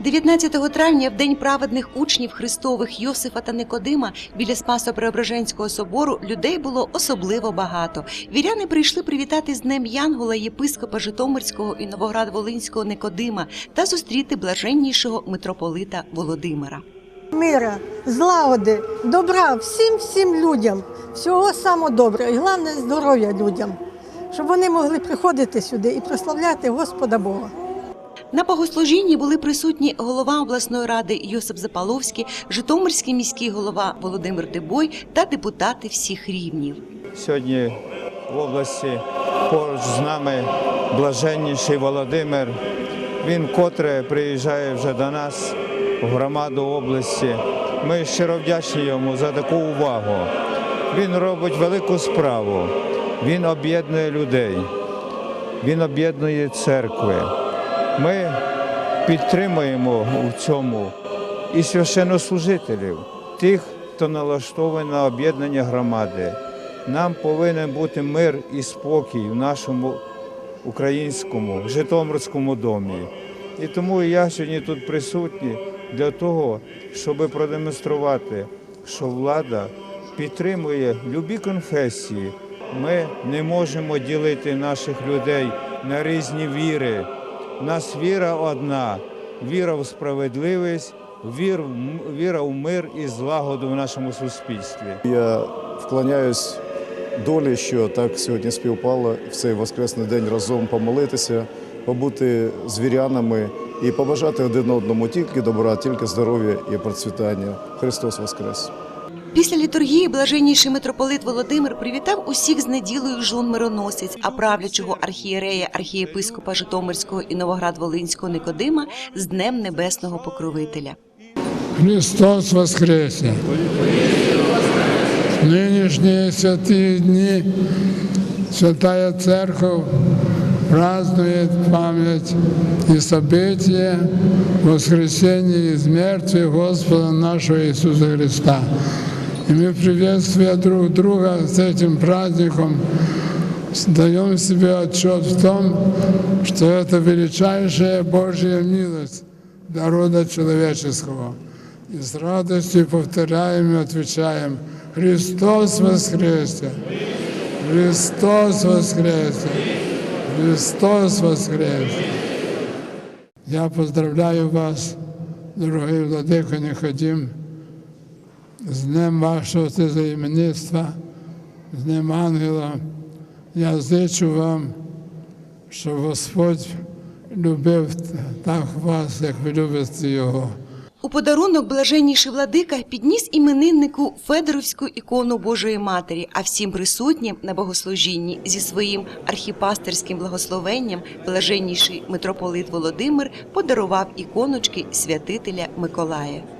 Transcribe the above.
19 травня, в день праведних учнів Христових Йосифа та Никодима, біля Спасо-Преображенського собору людей було особливо багато. Віряни прийшли привітати з Днем Янгола єпископа Житомирського і Новоград-Волинського Никодима та зустріти блаженнішого митрополита Володимира. мира, злагоди, добра всім всім людям, всього самого доброго і головне здоров'я людям, щоб вони могли приходити сюди і прославляти Господа Бога. На богослужінні були присутні голова обласної ради Йосип Запаловський, Житомирський міський голова Володимир Дебой та депутати всіх рівнів. Сьогодні в області поруч з нами блаженніший Володимир. Він котре приїжджає вже до нас в громаду області. Ми щиро вдячні йому за таку увагу. Він робить велику справу. Він об'єднує людей, він об'єднує церкви. Ми підтримуємо у цьому і священнослужителів, тих, хто налаштований на об'єднання громади. Нам повинен бути мир і спокій в нашому українському Житомирському домі. І тому я сьогодні тут присутній для того, щоб продемонструвати, що влада підтримує любі конфесії. Ми не можемо ділити наших людей на різні віри. Нас віра одна віра в справедливість, вір, віра в мир і злагоду в нашому суспільстві. Я вклоняюсь долі, що так сьогодні співпало в цей воскресний день разом помолитися, побути з вірянами і побажати один одному тільки добра, тільки здоров'я і процвітання. Христос Воскрес! Після літургії блаженніший митрополит Володимир привітав усіх з неділею жон мироносець, а правлячого архієрея архієпископа Житомирського і Новоград-Волинського Никодима з Днем Небесного Покровителя. Христос воскресе! Нынешние святые дни Святая Церковь празднует память и события воскресения из мертвых Господа нашего Иисуса Христа. И мы, приветствуя друг друга с этим праздником, даем себе отчет в том, что это величайшая Божья милость для рода человеческого. И с радостью повторяем и отвечаем «Христос воскресе! Христос воскресе! Христос воскресе!» Я поздравляю вас, дорогий владико Никодим, з Днем вашого тезаіменництва, з Днем Ангела. Я зичу вам, щоб Господь любив так вас, як ви любите Його. У подарунок блаженніший владика підніс імениннику Федоровську ікону Божої Матері, а всім присутнім на богослужінні зі своїм архіпастерським благословенням блаженніший митрополит Володимир подарував іконочки святителя Миколая.